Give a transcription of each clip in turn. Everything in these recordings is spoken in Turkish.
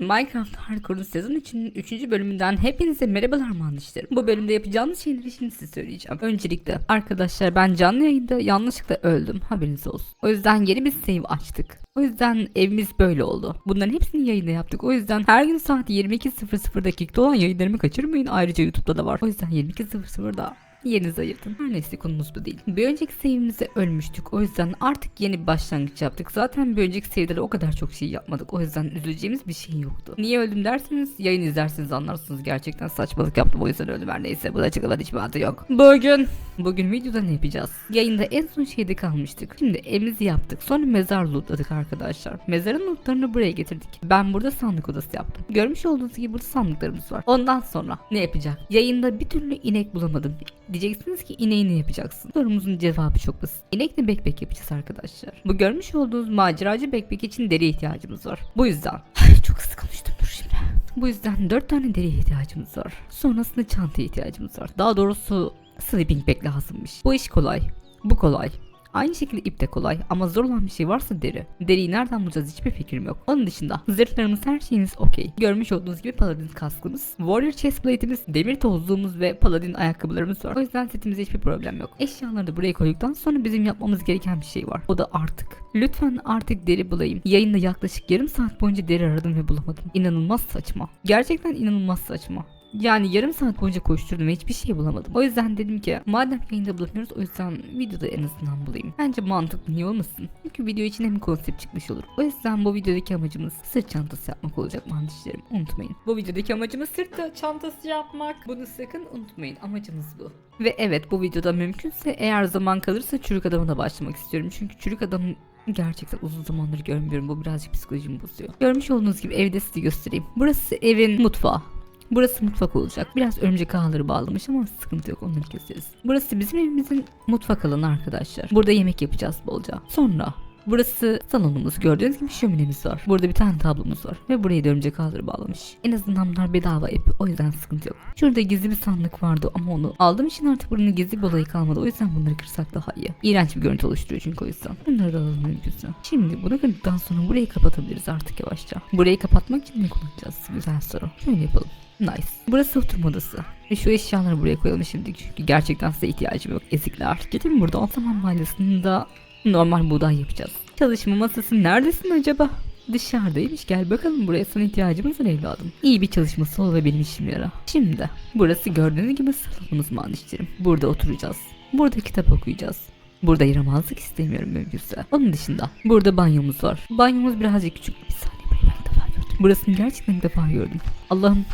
Minecraft Hardcore'un sezon 3'ünün 3. bölümünden hepinize merhabalar manişlerim. Bu bölümde yapacağımız şeyleri şimdi size söyleyeceğim. Öncelikle arkadaşlar ben canlı yayında yanlışlıkla öldüm haberiniz olsun. O yüzden yeni bir save açtık. O yüzden evimiz böyle oldu. Bunların hepsini yayında yaptık. O yüzden her gün saat 22.00 dakikada olan yayınlarımı kaçırmayın. Ayrıca YouTube'da da var. O yüzden 22.00'da Yerinizi ayırtın. Her neyse konumuz bu değil. Bir önceki save'imizde ölmüştük. O yüzden artık yeni bir başlangıç yaptık. Zaten bir önceki save'de de o kadar çok şey yapmadık. O yüzden üzüleceğimiz bir şey yoktu. Niye öldüm derseniz yayın izlerseniz anlarsınız. Gerçekten saçmalık yaptım o yüzden öldüm her neyse. Bu da açıklamadı hiçbir adı yok. Bugün Bugün videoda ne yapacağız? Yayında en son şeyde kalmıştık. Şimdi evimizi yaptık. Sonra mezar lootladık arkadaşlar. Mezarın lootlarını buraya getirdik. Ben burada sandık odası yaptım. Görmüş olduğunuz gibi burada sandıklarımız var. Ondan sonra ne yapacak? Yayında bir türlü inek bulamadım. Diyeceksiniz ki ineği ne yapacaksın? Sorumuzun cevabı çok basit. İnekle backpack yapacağız arkadaşlar. Bu görmüş olduğunuz maceracı backpack için deri ihtiyacımız var. Bu yüzden. Çok hızlı konuştum dur şimdi. Bu yüzden 4 tane deri ihtiyacımız var. Sonrasında çantaya ihtiyacımız var. Daha doğrusu sleeping bag lazımmış. Bu iş kolay. Bu kolay. Aynı şekilde ip de kolay ama zor olan bir şey varsa deri. Deriyi nereden bulacağız hiçbir fikrim yok. Onun dışında zırhlarımız her şeyimiz okey. Görmüş olduğunuz gibi paladin kaskımız, warrior chestplate'imiz, demir tozluğumuz ve paladin ayakkabılarımız var. O yüzden setimizde hiçbir problem yok. Eşyaları da buraya koyduktan sonra bizim yapmamız gereken bir şey var. O da artık. Lütfen artık deri bulayım. Yayında yaklaşık yarım saat boyunca deri aradım ve bulamadım. İnanılmaz saçma. Gerçekten inanılmaz saçma. Yani yarım saat boyunca koşturdum ve hiçbir şey bulamadım. O yüzden dedim ki madem yayında bulamıyoruz o yüzden videoda en azından bulayım. Bence mantıklı niye olmasın? Çünkü video için hem konsept çıkmış olur. O yüzden bu videodaki amacımız sırt çantası yapmak olacak mandişlerim. Unutmayın. Bu videodaki amacımız sırt çantası yapmak. Bunu sakın unutmayın. Amacımız bu. Ve evet bu videoda mümkünse eğer zaman kalırsa çürük adama da başlamak istiyorum. Çünkü çürük adamın Gerçekten uzun zamandır görmüyorum. Bu birazcık psikolojimi bozuyor. Görmüş olduğunuz gibi evde size göstereyim. Burası evin mutfağı. Burası mutfak olacak. Biraz örümcek ağları bağlamış ama sıkıntı yok onları keseriz. Burası bizim evimizin mutfak alanı arkadaşlar. Burada yemek yapacağız bolca. Sonra Burası salonumuz. Gördüğünüz gibi şöminemiz var. Burada bir tane tablomuz var. Ve buraya da örümcek ağları bağlamış. En azından bunlar bedava ip. O yüzden sıkıntı yok. Şurada gizli bir sandık vardı ama onu aldığım için artık buranın gizli bir olayı kalmadı. O yüzden bunları kırsak daha iyi. İğrenç bir görüntü oluşturuyor çünkü o yüzden. Bunları da alalım mümkünse. Şimdi bunu kırdıktan sonra burayı kapatabiliriz artık yavaşça. Burayı kapatmak için ne kullanacağız? Güzel soru. Şöyle yapalım. Nice. Burası oturma odası. Şu eşyaları buraya koyalım şimdi çünkü gerçekten size ihtiyacım yok. Ezikler. Gidin burada. O zaman mahallesinde normal buğday yapacağız. Çalışma masası neredesin acaba? Dışarıdaymış gel bakalım buraya sana ihtiyacımız var evladım. İyi bir çalışması ol ve benim işim yara. Şimdi burası gördüğünüz gibi salonumuz mandişlerim. Burada oturacağız. Burada kitap okuyacağız. Burada yaramazlık istemiyorum mümkünse. Onun dışında burada banyomuz var. Banyomuz birazcık küçük. Bir saniye burayı ben ilk defa gördüm. Burasını gerçekten ilk defa gördüm. Allah'ım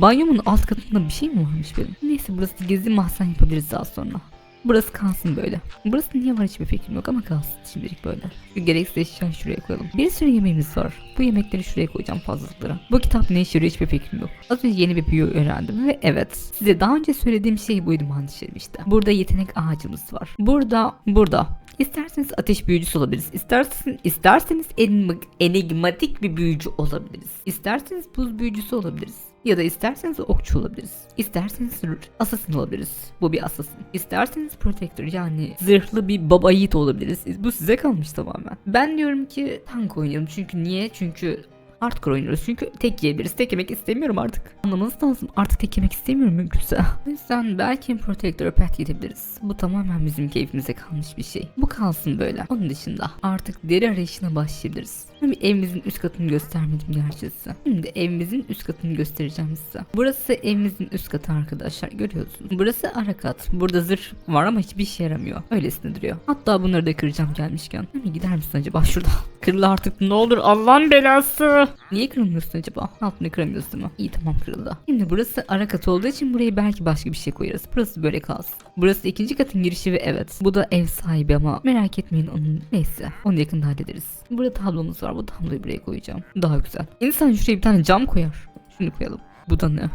Banyomun alt katında bir şey mi varmış benim? Neyse burası gizli mahzen yapabiliriz daha sonra. Burası kalsın böyle. Burası niye var hiçbir fikrim yok ama kalsın şimdilik böyle. Şu gereksiz eşyayı şuraya koyalım. Bir sürü yemeğimiz var. Bu yemekleri şuraya koyacağım fazlalıklara. Bu kitap ne işe hiçbir fikrim yok. Az önce yeni bir büyü öğrendim ve evet. Size daha önce söylediğim şey buydu mandişlerim işte. Burada yetenek ağacımız var. Burada, burada. İsterseniz ateş büyücüsü olabiliriz. İsterseniz, isterseniz enigma- enigmatik bir büyücü olabiliriz. İsterseniz buz büyücüsü olabiliriz. Ya da isterseniz okçu olabiliriz. İsterseniz assassin olabiliriz. Bu bir assassin. İsterseniz protector yani zırhlı bir baba yiğit olabiliriz. Bu size kalmış tamamen. Ben diyorum ki tank oynayalım. Çünkü niye? Çünkü hardcore oynuyoruz. Çünkü tek yiyebiliriz. Tek yemek istemiyorum artık. Anlamanız lazım. Artık tek yemek istemiyorum mümkünse. O yüzden belki Protector Pet gidebiliriz. Bu tamamen bizim keyfimize kalmış bir şey. Bu kalsın böyle. Onun dışında artık deri arayışına başlayabiliriz. Bir evimizin üst katını göstermedim gerçi. Şimdi evimizin üst katını göstereceğim size. Burası evimizin üst katı arkadaşlar görüyorsunuz. Burası ara kat. Burada zırh var ama hiçbir işe yaramıyor. Öylesine duruyor. Hatta bunları da kıracağım gelmişken. Hani gider misin acaba şurada? Kırıl artık ne olur Allah'ın belası. Niye kırılmıyorsun acaba? Altını kıramıyorsun mi? İyi tamam kırıldı. Şimdi burası ara kat olduğu için buraya belki başka bir şey koyarız. Burası böyle kalsın. Burası ikinci katın girişi ve evet. Bu da ev sahibi ama merak etmeyin onun neyse. Onu yakında hallederiz. Burada tablomuz var. Bu tabloyu buraya koyacağım. Daha güzel. İnsan şuraya bir tane cam koyar. Şunu koyalım. Bu da ne?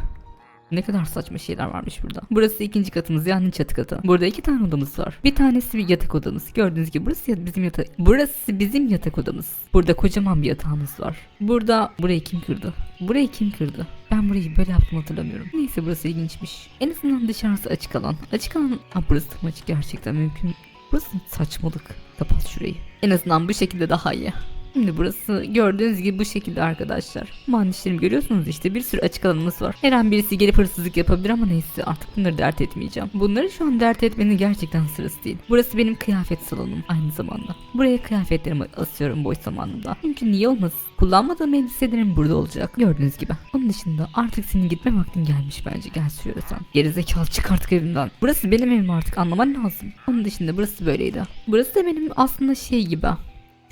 Ne kadar saçma şeyler varmış burada. Burası ikinci katımız yani çatı katı. Burada iki tane odamız var. Bir tanesi bir yatak odamız. Gördüğünüz gibi burası bizim yatak. Burası bizim yatak odamız. Burada kocaman bir yatağımız var. Burada burayı kim kırdı? Burayı kim kırdı? Ben burayı böyle yaptım hatırlamıyorum. Neyse burası ilginçmiş. En azından dışarısı açık alan. Açık alan... Aa, burası tam açık gerçekten mümkün. Burası saçmalık. Kapat şurayı. En azından bu şekilde daha iyi. Şimdi burası gördüğünüz gibi bu şekilde arkadaşlar. Mühendislerim görüyorsunuz işte bir sürü açık alanımız var. Her an birisi gelip hırsızlık yapabilir ama neyse artık bunları dert etmeyeceğim. Bunları şu an dert etmenin gerçekten sırası değil. Burası benim kıyafet salonum aynı zamanda. Buraya kıyafetlerimi asıyorum boş zamanımda. Çünkü niye olmasın? Kullanmadığım elbiselerim burada olacak. Gördüğünüz gibi. Onun dışında artık senin gitme vaktin gelmiş bence. Gel şöyle sen. Gerizekalı çık artık evimden. Burası benim evim artık anlaman lazım. Onun dışında burası böyleydi. Burası da benim aslında şey gibi.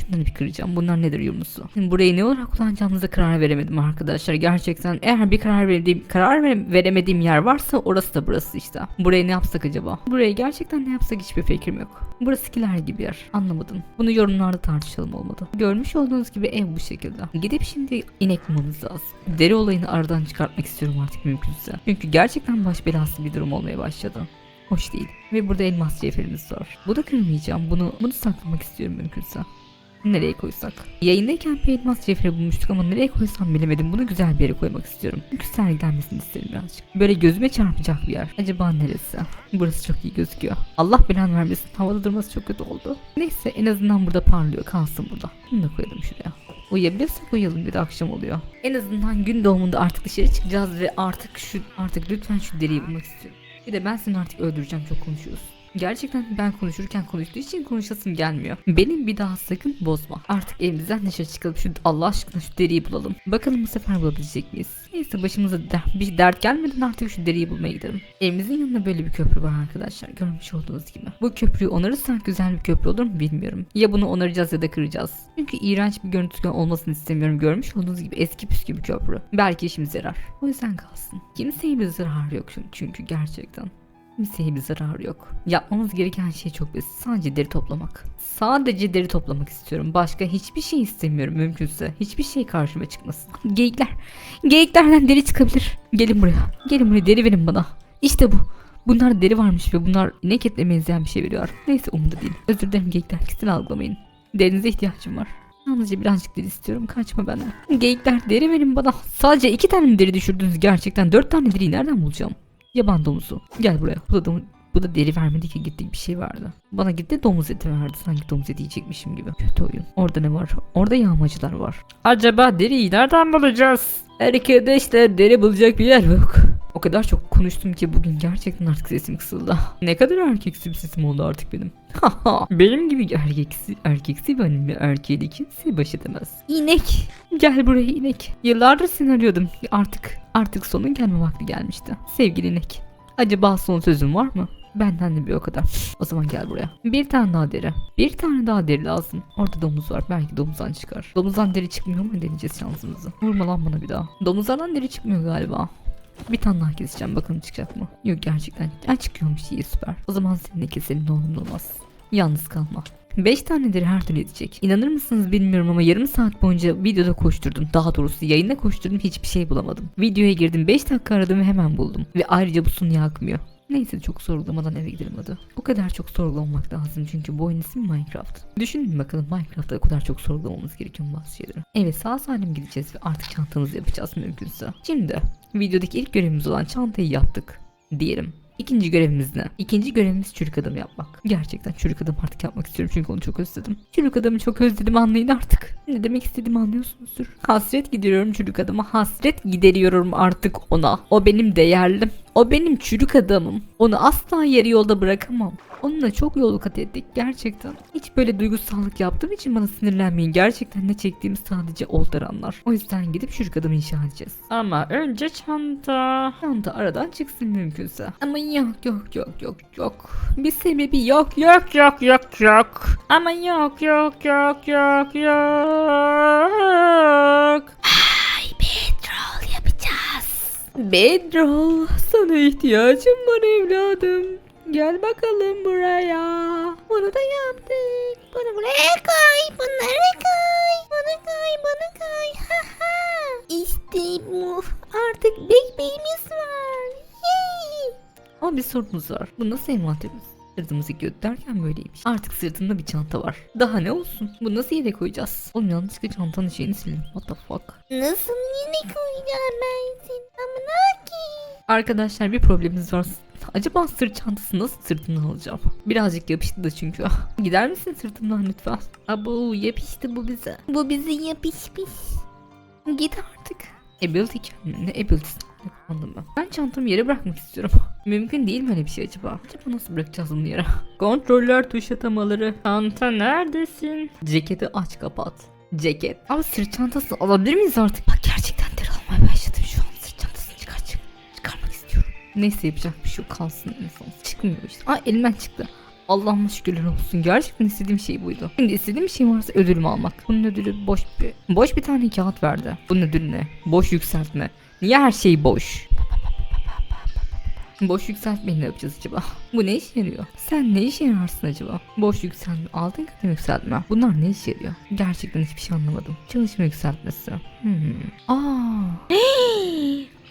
Şunları bir kıracağım. Bunlar nedir yumrusu? Şimdi burayı ne olarak kullanacağımıza karar veremedim arkadaşlar. Gerçekten eğer bir karar verdiğim, karar vere- veremediğim yer varsa orası da burası işte. Burayı ne yapsak acaba? Burayı gerçekten ne yapsak hiçbir fikrim yok. Burası kiler gibi yer. Anlamadım. Bunu yorumlarda tartışalım olmadı. Görmüş olduğunuz gibi ev bu şekilde. Gidip şimdi inek bulmamız lazım. Deri olayını aradan çıkartmak istiyorum artık mümkünse. Çünkü gerçekten baş belası bir durum olmaya başladı. Hoş değil. Ve burada elmas cevherimiz var. Bu da kırmayacağım. Bunu bunu saklamak istiyorum mümkünse. Nereye koysak? Yayındayken bir elmas cevheri bulmuştuk ama nereye koysam bilemedim. Bunu güzel bir yere koymak istiyorum. Çünkü sergilenmesini isterim birazcık. Böyle gözüme çarpacak bir yer. Acaba neresi? Burası çok iyi gözüküyor. Allah belanı vermesin. Havada durması çok kötü oldu. Neyse en azından burada parlıyor. Kalsın burada. Bunu da koyalım şuraya. Uyuyabilirsek uyuyalım bir de akşam oluyor. En azından gün doğumunda artık dışarı çıkacağız ve artık şu artık lütfen şu deriyi bulmak istiyorum. Bir de ben seni artık öldüreceğim çok konuşuyoruz. Gerçekten ben konuşurken konuştuğu için konuşasım gelmiyor. Benim bir daha sakın bozma. Artık evimizden dışarı çıkalım şu Allah aşkına şu deriyi bulalım. Bakalım bu sefer bulabilecek miyiz? Neyse başımıza der- bir dert gelmeden artık şu deriyi bulmaya gidelim. Evimizin yanında böyle bir köprü var arkadaşlar. Görmüş olduğunuz gibi. Bu köprüyü onarırsak güzel bir köprü olur mu bilmiyorum. Ya bunu onaracağız ya da kıracağız. Çünkü iğrenç bir görüntü olmasını istemiyorum. Görmüş olduğunuz gibi eski püskü bir köprü. Belki işimize yarar. O yüzden kalsın. Kimseye bir zararı yok çünkü gerçekten. Kimseye bir zararı yok. Yapmamız gereken şey çok basit. Sadece deri toplamak. Sadece deri toplamak istiyorum. Başka hiçbir şey istemiyorum mümkünse. Hiçbir şey karşıma çıkmasın. Geyikler. Geyiklerden deri çıkabilir. Gelin buraya. Gelin buraya deri verin bana. İşte bu. Bunlar deri varmış ve bunlar inek etine benzeyen bir şey veriyor. Neyse umurumda değil. Özür dilerim geyikler. Kesin algılamayın. Derinize ihtiyacım var. Yalnızca birazcık deri istiyorum. Kaçma benden. Geyikler deri verin bana. Sadece iki tane deri düşürdünüz gerçekten? Dört tane deriyi nereden bulacağım? Yaban domuzu. Gel buraya. Bu da, domu- bu da deri vermedi ki gitti bir şey vardı. Bana gitti domuz eti verdi. Sanki domuz eti yiyecekmişim gibi. Kötü oyun. Orada ne var? Orada yağmacılar var. Acaba deriyi nereden bulacağız? Arkadaşlar deri bulacak bir yer yok. O kadar çok konuştum ki bugün gerçekten artık sesim kısıldı. Ne kadar erkeksi bir sesim oldu artık benim. benim gibi erkeksi, erkeksi benim bir erkeği de kimse baş edemez. İnek. Gel buraya inek. Yıllardır seni arıyordum. Artık, artık sonun gelme vakti gelmişti. Sevgili inek. Acaba son sözün var mı? Benden de bir o kadar. O zaman gel buraya. Bir tane daha deri. Bir tane daha deri lazım. Orada domuz var. Belki domuzdan çıkar. Domuzdan deri çıkmıyor mu deneyeceğiz şansımızı. Vurma lan bana bir daha. Domuzlardan deri çıkmıyor galiba. Bir tane daha keseceğim bakalım çıkacak mı? Yok gerçekten. Ya çıkıyormuş iyi süper. O zaman seninle keselim ne olur olmaz. Yalnız kalma. 5 tanedir her türlü edecek. İnanır mısınız bilmiyorum ama yarım saat boyunca videoda koşturdum. Daha doğrusu yayında koşturdum hiçbir şey bulamadım. Videoya girdim 5 dakika aradım ve hemen buldum. Ve ayrıca bu sunu yakmıyor. Neyse çok sorgulamadan eve gidelim hadi. O kadar çok sorgulamak lazım çünkü bu oyun ismi Minecraft. Düşünün bakalım Minecraft'ta o kadar çok sorgulamamız gerekiyor bazı şeyleri. Evet sağ salim gideceğiz ve artık çantamızı yapacağız mümkünse. Şimdi videodaki ilk görevimiz olan çantayı yaptık. Diyelim. İkinci görevimiz ne? İkinci görevimiz çürük adam yapmak. Gerçekten çürük adam artık yapmak istiyorum çünkü onu çok özledim. Çürük adamı çok özledim anlayın artık. Ne demek istediğimi anlıyorsunuzdur. Hasret gideriyorum çürük adama. Hasret gideriyorum artık ona. O benim değerlim. O benim çürük adamım. Onu asla yarı yolda bırakamam. Onunla çok yol kat ettik gerçekten. Hiç böyle duygusallık yaptığım için bana sinirlenmeyin. Gerçekten ne çektiğimi sadece Oltar anlar. O yüzden gidip çürük adamı inşa edeceğiz. Ama önce çanta. Çanta aradan çıksın mümkünse. Ama yok yok yok yok yok. Bir sebebi yok yok yok yok yok. Ama yok yok yok yok yok. Bedroll sana ihtiyacım var evladım. Gel bakalım buraya. Bunu da yaptık. Bunu buraya koy. Bunları koy. Bana koy. Bana koy. Ha ha. İşte bu. Artık backpack'imiz var. Yay. Ama bir sorunumuz var. Bu nasıl envanterimiz? Sırtımızı göt derken böyleymiş. Artık sırtımda bir çanta var. Daha ne olsun? Bu nasıl yere koyacağız? Oğlum yanlışlıkla çantanın şeyini sildim. What the fuck? Nasıl yine koyacağım ben seni? Ama ki? Arkadaşlar bir problemimiz var. Acaba sırt çantası nasıl sırtımdan alacağım? Birazcık yapıştı da çünkü. Gider misin sırtımdan lütfen? Abo yapıştı bu bize. Bu bize yapışmış. Git artık. Ability kendine ne ne kullandım ben. Çantamı yere bırakmak istiyorum. Mümkün değil mi öyle bir şey acaba? Acaba nasıl bırakacağız bunu yere? Kontroller tuş atamaları. Çanta neredesin? Ceketi aç kapat. Ceket. Abi sırt çantasını alabilir miyiz artık? Bak gerçekten deri almaya başladım şu an. Sırt çantasını çıkar çık. Çıkarmak istiyorum. Neyse yapacak bir şey yok kalsın en son. Çıkmıyor işte. Ay elimden çıktı. Allah'ıma şükürler olsun. Gerçekten istediğim şey buydu. Şimdi istediğim şey varsa ödülümü almak. Bunun ödülü boş bir... Boş bir tane kağıt verdi. Bunun ödülü ne? Boş yükseltme. Niye her şey boş? Boş yükseltmeyi ne yapacağız acaba? Bu ne işe yarıyor? Sen ne işe yararsın acaba? Boş yükseltme, altın kademe yükseltme. Bunlar ne işe yarıyor? Gerçekten hiçbir şey anlamadım. Çalışma yükseltmesi. Hmm. Aa.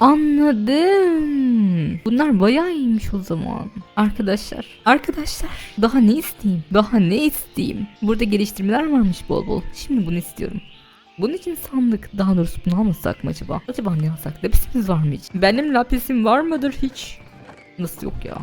Anladım. Bunlar bayağı iyiymiş o zaman. Arkadaşlar, arkadaşlar daha ne isteyeyim? Daha ne isteyeyim? Burada geliştirmeler varmış bol bol. Şimdi bunu istiyorum. Bunun için sandık daha doğrusu bunu almasak mı acaba? Acaba ne alsak? Lapisimiz var mı hiç? Benim lapisim var mıdır hiç? Nasıl yok ya?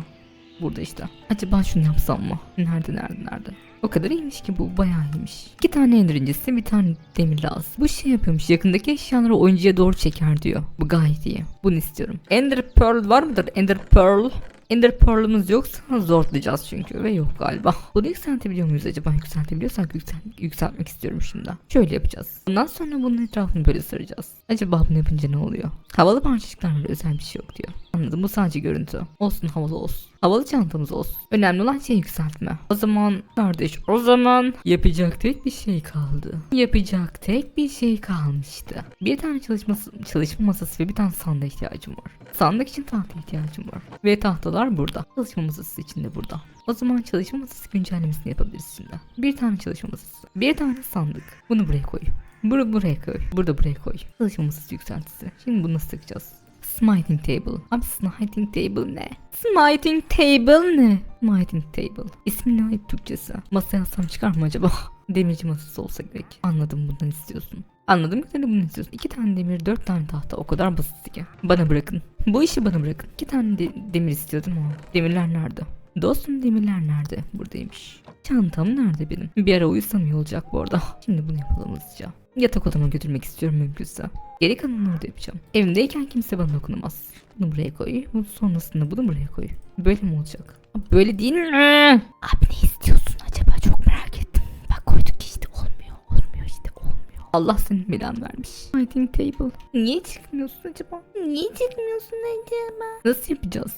Burada işte. Acaba şunu yapsam mı? Nerede nerede nerede? O kadar iyiymiş ki bu bayağı iyiymiş. İki tane ender incisi bir tane demir lazım. Bu şey yapıyormuş yakındaki eşyaları oyuncuya doğru çeker diyor. Bu gayet iyi. Bunu istiyorum. Ender Pearl var mıdır? Ender Pearl. Ender Pearl'ımız yoksa zorlayacağız çünkü ve yok galiba. Bunu yükseltebiliyor muyuz acaba? Yükseltebiliyorsak yüksel yükseltmek istiyorum şimdi. Şöyle yapacağız. Bundan sonra bunun etrafını böyle saracağız. Acaba bunu yapınca ne oluyor? Havalı parçacıklar özel bir şey yok diyor. Anladım bu sadece görüntü. Olsun havalı olsun. Havalı çantamız olsun. Önemli olan şey yükseltme. O zaman kardeş o zaman yapacak tek bir şey kaldı. Yapacak tek bir şey kalmıştı. Bir tane çalışması, çalışma masası ve bir tane sandığa ihtiyacım var. Sandık için tahta ihtiyacım var. Ve tahtalar burada. Çalışma masası için de burada. O zaman çalışma masası güncellemesini yapabiliriz şimdi. Bir tane çalışma masası. Bir tane sandık. Bunu buraya koy. Bunu buraya koy. Burada buraya koy. Çalışma masası yükseltisi. Şimdi bunu nasıl takacağız? Smiting table. Abi smiting table ne? Smiting table ne? Smiting table. İsmi ne Türkçesi? Masaya yazsam çıkar mı acaba? Demirci masası olsa gerek. Anladım bundan istiyorsun. Anladım ki bunu istiyorsun. İki tane demir, dört tane tahta. O kadar basit ki. Bana bırakın. Bu işi bana bırakın. İki tane de- demir istiyordum ama. Demirler nerede? Dostum demirler nerede? Buradaymış. Çantam nerede benim? Bir ara uyusam iyi olacak bu arada. Şimdi bunu yapalım hızlıca. Yatak odama götürmek istiyorum mümkünse. Geri kalanını orada yapacağım. Evimdeyken kimse bana dokunamaz. Bunu buraya koy. Bu sonrasında bunu buraya koy. Böyle mi olacak? Böyle değil mi? Abi ne istiyorsun acaba? Çok merak ettim. Bak koyduk işte olmuyor. Olmuyor işte olmuyor. Allah senin belan vermiş. Lighting table. Niye çıkmıyorsun acaba? Niye çıkmıyorsun acaba? Nasıl yapacağız?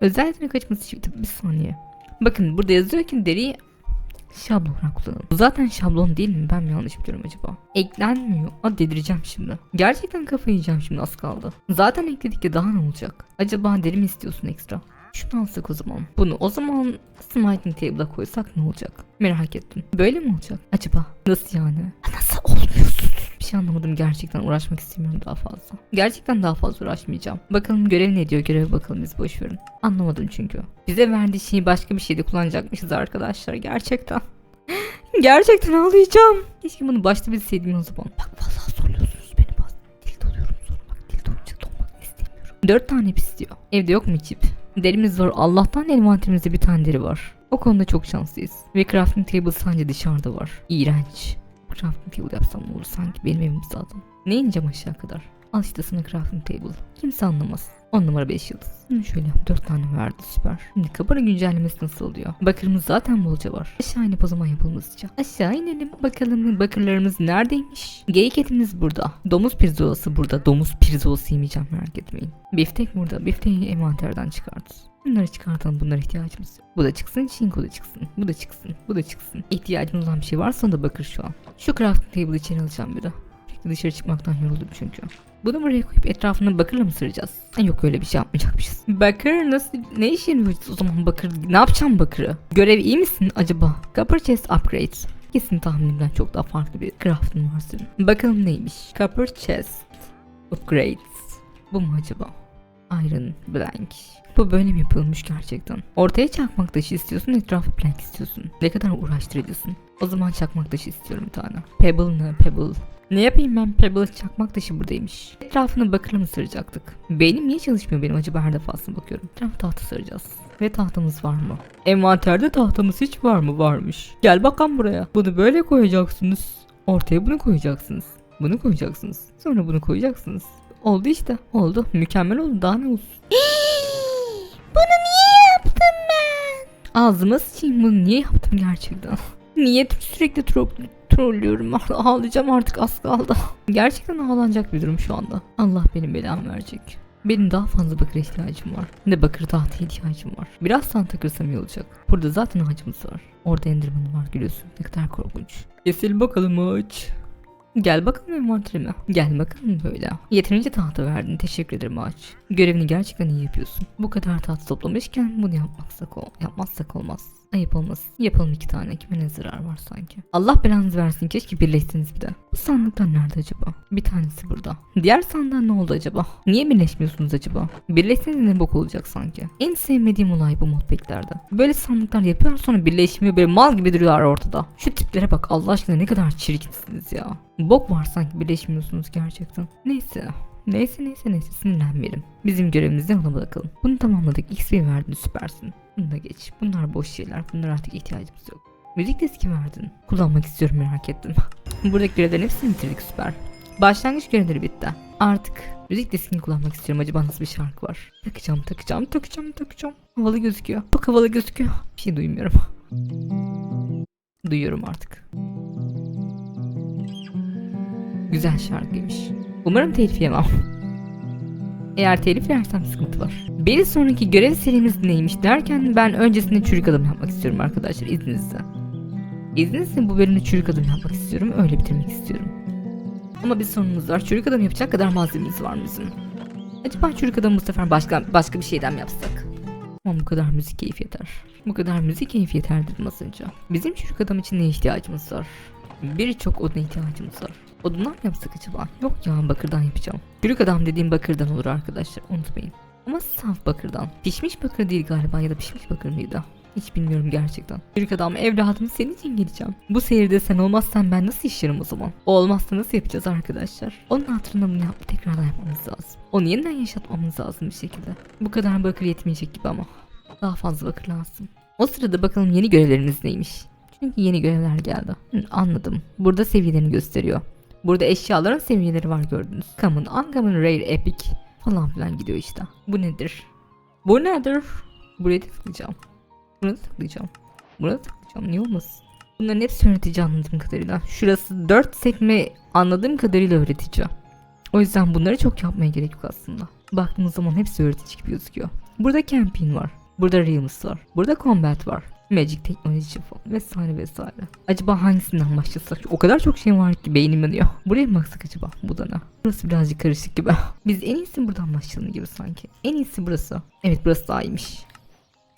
Özellikle kaçması için tabii bir saniye. Bakın burada yazıyor ki deriyi şablon olarak kullanalım. Bu zaten şablon değil mi? Ben mi yanlış biliyorum acaba? Eklenmiyor. Aa delireceğim şimdi. Gerçekten kafayı yiyeceğim şimdi az kaldı. Zaten ekledik ya daha ne olacak? Acaba deri mi istiyorsun ekstra? Şunu alsak o zaman. Bunu o zaman Smiting Table'a koysak ne olacak? Merak ettim. Böyle mi olacak? Acaba? Nasıl yani? Nasıl olmuyorsun? Şey anlamadım gerçekten uğraşmak istemiyorum daha fazla. Gerçekten daha fazla uğraşmayacağım. Bakalım görev ne diyor göreve bakalım biz boş verin. Anlamadım çünkü. Bize verdiği şeyi başka bir şeyde kullanacakmışız arkadaşlar gerçekten. gerçekten ağlayacağım. Keşke bunu başta bilseydim o zaman. Bak vallahi zorluyorsunuz beni bazen. Dil doluyorum sonra bak dil dolunca dolmak istemiyorum. Dört tane ip istiyor. Evde yok mu çip? Derimiz var. Allah'tan envanterimizde bir tane deri var. O konuda çok şanslıyız. Ve crafting table sadece dışarıda var. İğrenç. Crafting table yapsam ne olur sanki benim evim zaten. Ne ineceğim aşağı kadar? Al işte sana crafting table. Kimse anlamaz. 10 numara 5 yıldız. Şimdi şöyle yap 4 tane verdi süper. Şimdi kapının güncellemesi nasıl oluyor? Bakırımız zaten bolca var. Aşağı inip o zaman yapalım hızlıca. Aşağı inelim bakalım bakırlarımız neredeymiş? Geyik etimiz burada. Domuz pirzolası burada. Domuz pirzolası yemeyeceğim merak etmeyin. Biftek burada. Bifteği envanterden çıkart. Bunları çıkartalım bunlara ihtiyacımız yok. Bu da çıksın, çinko da çıksın. Bu da çıksın, bu da çıksın. İhtiyacımız olan bir şey varsa ona da bakır şu an. Şu crafting table içeri alacağım bir de. Sürekli dışarı çıkmaktan yoruldum çünkü. Bunu buraya koyup etrafına bakırla mı sıracağız? Ha, yok öyle bir şey yapmayacakmışız. Bakır nasıl ne işe yarıyor o zaman bakır? Ne yapacağım bakırı? Görev iyi misin acaba? Copper chest upgrade. Kesin tahminimden çok daha farklı bir craftın var senin. Bakalım neymiş? Copper chest upgrades. Bu mu acaba? Iron blank. Bu böyle mi yapılmış gerçekten? Ortaya çakmak taşı istiyorsun, etrafı blank istiyorsun. Ne kadar uğraştırıcısın. O zaman çakmak taşı istiyorum bir tane. Pebble ne? Pebble. Ne yapayım ben? Pebble çakmak taşı buradaymış. Etrafını bakırla mı saracaktık? Beynim niye çalışmıyor benim acaba her defasında bakıyorum. Etrafı tahta saracağız. Ve tahtamız var mı? Envanterde tahtamız hiç var mı? Varmış. Gel bakalım buraya. Bunu böyle koyacaksınız. Ortaya bunu koyacaksınız. Bunu koyacaksınız. Sonra bunu koyacaksınız. Oldu işte. Oldu. Mükemmel oldu. Daha ne olsun? Bunu niye yaptım ben? Ağzıma sıçayım bunu niye yaptım gerçekten? niye sürekli tro trollüyorum? Ağlayacağım artık az kaldı. gerçekten ağlanacak bir durum şu anda. Allah benim belamı verecek. Benim daha fazla bakır ihtiyacım var. Ne bakır tahta ihtiyacım var. Biraz tan takırsam iyi olacak. Burada zaten ağacımız var. Orada endirmanı var gülüyorsun. Ne kadar korkunç. Kesil bakalım ağaç. Gel bakalım envanterime. Gel bakalım böyle. Yeterince tahta verdin. Teşekkür ederim ağaç. Görevini gerçekten iyi yapıyorsun. Bu kadar tahta toplamışken bunu yapmaksak ol yapmazsak olmaz. Ayıp olmaz. Yapalım iki tane. Kime ne zarar var sanki. Allah belanızı versin. Keşke birleşsiniz bir de. Bu sandıklar nerede acaba? Bir tanesi burada. Diğer sandığa ne oldu acaba? Niye birleşmiyorsunuz acaba? Birleşseniz ne bok olacak sanki. En sevmediğim olay bu modpacklerde. Böyle sandıklar yapıyorlar sonra birleşmiyor. Böyle mal gibi duruyorlar ortada. Şu tiplere bak Allah aşkına ne kadar çirkinsiniz ya. Bok var sanki birleşmiyorsunuz gerçekten. Neyse. Neyse neyse neyse sinirlenmeyelim. Bizim görevimizi ona bırakalım. Bunu tamamladık. XP verdin süpersin. Bunu da geç. Bunlar boş şeyler. Bunlara artık ihtiyacımız yok. Müzik diski verdin. Kullanmak istiyorum merak ettim. Buradaki görevlerin hepsini bitirdik süper. Başlangıç görevleri bitti. Artık müzik diskini kullanmak istiyorum. Acaba nasıl bir şarkı var? Takacağım takacağım takacağım takacağım. Havalı gözüküyor. Çok havalı gözüküyor. Bir şey duymuyorum. Duyuyorum artık. Güzel şarkıymış. Umarım telif yemem. Eğer telif yersem sıkıntı var. Bir sonraki görev serimiz neymiş derken ben öncesinde çürük adım yapmak istiyorum arkadaşlar izninizle. İzninizle bu bölümde çürük adım yapmak istiyorum. Öyle bitirmek istiyorum. Ama bir sorunumuz var. Çürük adım yapacak kadar malzememiz var mı bizim? Acaba çürük adamı bu sefer başka, başka bir şeyden mi yapsak? Ama bu kadar müzik keyif yeter. Bu kadar müzik keyif yeter dedim az önce. Bizim çürük adam için ne ihtiyacımız var? Birçok oduna ihtiyacımız var. Odundan yapsak acaba? Yok ya bakırdan yapacağım. Çürük adam dediğim bakırdan olur arkadaşlar unutmayın. Ama saf bakırdan. Pişmiş bakır değil galiba ya da pişmiş bakır mıydı? Hiç bilmiyorum gerçekten. Çürük adam evladım senin için geleceğim. Bu seyirde sen olmazsan ben nasıl işlerim o zaman? O olmazsa nasıl yapacağız arkadaşlar? Onun hatırına bunu yap tekrardan yapmamız lazım. Onu yeniden yaşatmamız lazım bir şekilde. Bu kadar bakır yetmeyecek gibi ama. Daha fazla bakır lazım. O sırada bakalım yeni görevlerimiz neymiş? Çünkü yeni görevler geldi. Hı, anladım. Burada seviyelerini gösteriyor. Burada eşyaların seviyeleri var gördünüz. Common, uncommon, rare, epic falan filan gidiyor işte. Bu nedir? Bu nedir? Buraya tıklayacağım. Buna tıklayacağım. Buna tıklayacağım. Niye olmasın? Bunların hepsi öğretici anladığım kadarıyla. Şurası 4 sekme anladığım kadarıyla öğretici. O yüzden bunları çok yapmaya gerek yok aslında. Baktığımız zaman hepsi öğretici gibi gözüküyor. Burada camping var. Burada realms var. Burada combat var. Magic teknoloji falan vesaire vesaire. Acaba hangisinden başlasak? O kadar çok şey var ki beynim yanıyor. Buraya mı baksak acaba? Bu da ne? Burası birazcık karışık gibi. Biz en iyisi buradan başlayalım gibi sanki. En iyisi burası. Evet burası daha iyiymiş.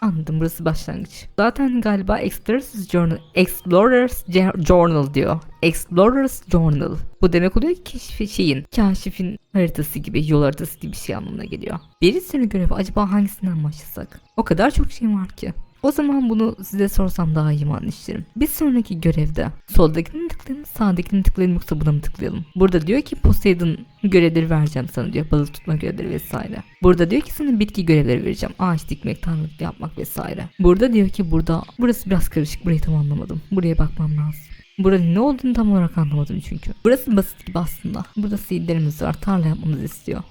Anladım burası başlangıç. Zaten galiba Explorers Journal, Explorers Journal diyor. Explorers Journal. Bu demek oluyor ki keşfi şeyin, kaşifin haritası gibi, yol haritası gibi bir şey anlamına geliyor. Bir sürü görevi acaba hangisinden başlasak? O kadar çok şey var ki. O zaman bunu size sorsam daha iyi mi anlaşılırım? Bir sonraki görevde soldakini mi tıklayalım sağdakini tıklayalım yoksa buna mı tıklayalım? Burada diyor ki Poseidon görevleri vereceğim sana diyor. Balık tutma görevleri vesaire. Burada diyor ki sana bitki görevleri vereceğim. Ağaç dikmek, tanrılık yapmak vesaire. Burada diyor ki burada burası biraz karışık. Burayı tam anlamadım. Buraya bakmam lazım. Burada ne olduğunu tam olarak anlamadım çünkü. Burası basit gibi aslında. Burada seedlerimiz var. Tarla yapmamızı istiyor.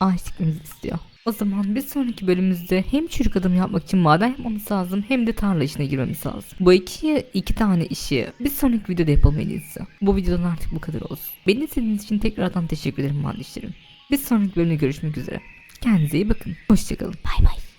Ağaç dikmemizi istiyor. O zaman bir sonraki bölümümüzde hem çürük adım yapmak için maden yapmamız lazım hem de tarla işine girmemiz lazım. Bu iki, iki tane işi bir sonraki videoda yapalım. Bu videodan artık bu kadar olsun. Beni izlediğiniz için tekrardan teşekkür ederim kardeşlerim. Bir sonraki bölümde görüşmek üzere. Kendinize iyi bakın. Hoşçakalın. Bay bay.